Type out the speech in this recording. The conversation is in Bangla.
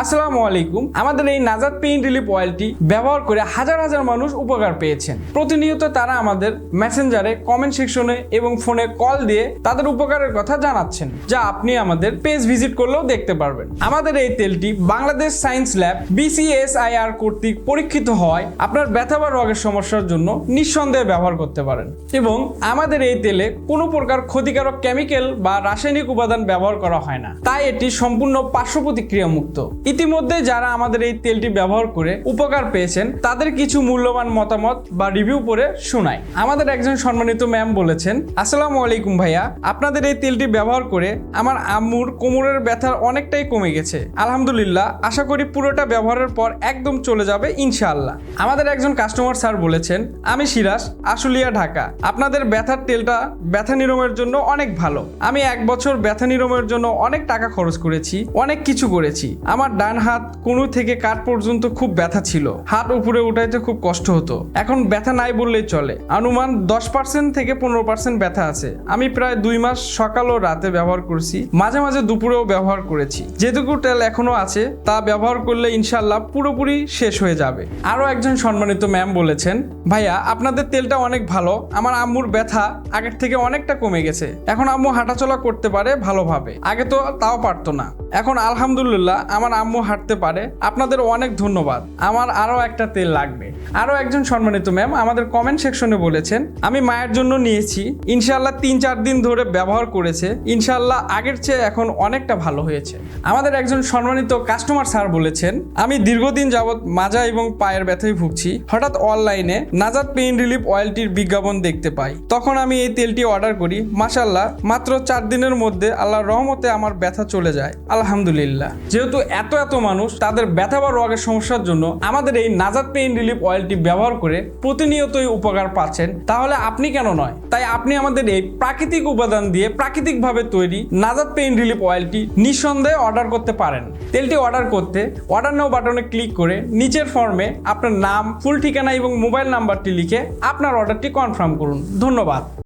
আসসালামু আলাইকুম। আমাদের এই নাজাদ পেইন রিলিফ অয়েলটি ব্যবহার করে হাজার হাজার মানুষ উপকার পেয়েছেন। প্রতিনিয়ত তারা আমাদের মেসেঞ্জারে কমেন্ট সেকশনে এবং ফোনে কল দিয়ে তাদের উপকারের কথা জানাচ্ছেন, যা আপনি আমাদের পেজ ভিজিট করলেও দেখতে পারবেন। আমাদের এই তেলটি বাংলাদেশ সায়েন্স ল্যাব বিসিএসআইআর কর্তৃক পরীক্ষিত হওয়ায় আপনার ব্যথা বা রোগের সমস্যার জন্য নিঃসন্দেহে ব্যবহার করতে পারেন। এবং আমাদের এই তেলে কোনো প্রকার ক্ষতিকারক কেমিক্যাল বা রাসায়নিক উপাদান ব্যবহার করা হয় না। তাই এটি সম্পূর্ণ পার্শ্ব প্রতিক্রিয়া মুক্ত ইতিমধ্যে যারা আমাদের এই তেলটি ব্যবহার করে উপকার পেয়েছেন, তাদের কিছু মূল্যবান মতামত বা রিভিউ পরে শোনাই। আমাদের একজন সম্মানিত ম্যাম বলেছেন, আসসালামু আলাইকুম ভাইয়া, আপনাদের এই তেলটি ব্যবহার করে আমার আম্মুর কোমরের ব্যথা অনেকটাই কমে গেছে। আলহামদুলিল্লাহ, আশা করি পুরোটা ব্যবহারের পর একদম চলে যাবে ইনশাআল্লাহ। আমাদের একজন কাস্টমার স্যার বলেছেন, আমি সিরাজ, আশুলিয়া, ঢাকা। আপনাদের ব্যথার তেলটা ব্যথা নিরমের জন্য অনেক ভালো। আমি এক বছর ব্যথা নিরমের জন্য অনেক টাকা খরচ করেছি, অনেক কিছু করেছি। আমার ডান হাত কোনু থেকে কাঠ পর্যন্ত খুব ব্যথা ছিল। হাত উপরে উঠাইতে খুব কষ্ট হতো। এখন ব্যথা নাই বললেই চলে। অনুমান দশ পার্সেন্ট থেকে পনেরো পার্সেন্ট ব্যথা আছে। আমি প্রায় দুই মাস সকাল ও রাতে ব্যবহার করছি। মাঝে মাঝে দুপুরেও ব্যবহার করেছি। যেটুকু তেল এখনও আছে, তা ব্যবহার করলে ইনশাল্লাহ পুরোপুরি শেষ হয়ে যাবে। আরও একজন সম্মানিত ম্যাম বলেছেন, ভাইয়া, আপনাদের তেলটা অনেক ভালো। আমার আম্মুর ব্যথা আগের থেকে অনেকটা কমে গেছে। এখন আম্মু হাঁটাচলা করতে পারে ভালোভাবে। আগে তো তাও পারতো না। এখন আলহামদুলিল্লাহ, আমার আম্মু হাঁটতে পারে আপনাদের অনেক ধন্যবাদ। আমার আরও একটা তেল লাগবে। আরও একজন সম্মানিত ম্যাম আমাদের কমেন্ট সেকশনে বলেছেন, আমি মায়ের জন্য নিয়েছি। ইনশাল্লাহ তিন চার দিন ধরে ব্যবহার করেছে। ইনশাল্লাহ আগের চেয়ে এখন অনেকটা ভালো হয়েছে। আমাদের একজন সম্মানিত কাস্টমার স্যার বলেছেন, আমি দীর্ঘদিন যাবৎ মাজা এবং পায়ের ব্যথায় ভুগছি। হঠাৎ অনলাইনে নাজাদ পেইন রিলিফ অয়েলটির বিজ্ঞাপন দেখতে পাই। তখন আমি এই তেলটি অর্ডার করি। মাসাল্লাহ মাত্র চার দিনের মধ্যে আল্লাহর রহমতে আমার ব্যথা চলে যায়। আলহামদুলিল্লাহ। যেহেতু এত এত মানুষ, তাদের ব্যথা বা রোগের সমস্যার জন্য আমাদের এই নাজাদ পেইন রিলিফ অয়েলটি ব্যবহার করে প্রতিনিয়তই উপকার পাচ্ছেন। তাহলে আপনি কেন নয়? তাই আপনি আমাদের এই প্রাকৃতিক উপাদান দিয়ে প্রাকৃতিকভাবে তৈরি নাজাদ পেইন রিলিফ অয়েলটি নিঃসন্দেহে অর্ডার করতে পারেন। তেলটি অর্ডার করতে অর্ডার নাও বাটনে ক্লিক করে নিচের ফর্মে আপনার নাম, ফুল ঠিকানা এবং মোবাইল নাম্বারটি লিখে আপনার অর্ডারটি কনফার্ম করুন। ধন্যবাদ।